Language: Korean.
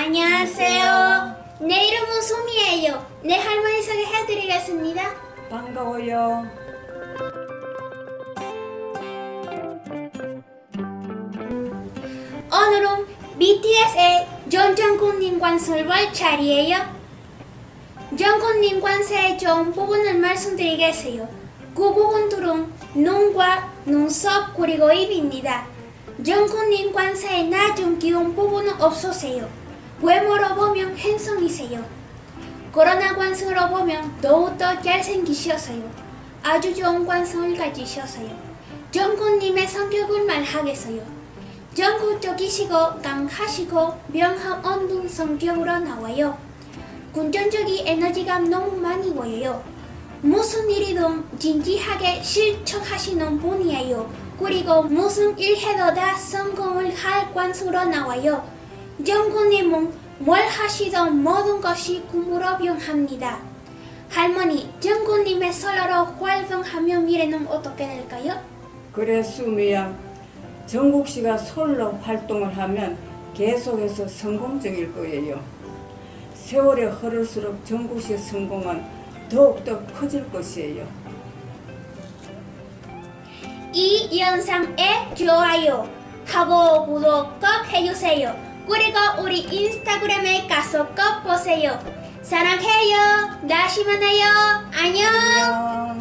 안녕하세요. 내 이름은 소미예요. 내 할머니 소개해드리겠습니다. 반가워요. 오늘은 BTS의 전정kun님 관설할 차례예요. 정kun님 관세의 좀 부분을 말씀드리겠어요. 그 부분들은 눈과 눈썹 그리고 입입니다. 정kun님 관세의 낮은 기운 부분은 없으세요. 외모로 보면 핸섬이세요. 코로나 관성으로 보면 더욱더 잘생기셔서요. 아주 좋은 관성을 가지셔서요. 정kun님의 성격을 말하겠어요. 전국적이시고 강하시고 명함 없는 성격으로 나와요. 군전적인 에너지가 너무 많이 보여요. 무슨 일이든 진지하게 실천하시는 분이에요. 그리고 무슨 일 해도 다 성공을 할 관수로 나와요. 정군님은 뭘 하시던 모든 것이 꿈으로 변합니다. 할머니, 정군님의 솔로로 활동하면 미래는 어떻게 될까요? 그래 수미야. 정국 씨가 솔로 활동을 하면 계속해서 성공적일 거예요. 세월이 흐를수록 정국 씨의 성공은 더욱더 커질 것이에요. 이 영상에 좋아요 하고 구독 꼭 해주세요. 그리고 우리 인스타그램에 가서 꼭 보세요. 사랑해요. 다시 만나요. 안녕. 안녕.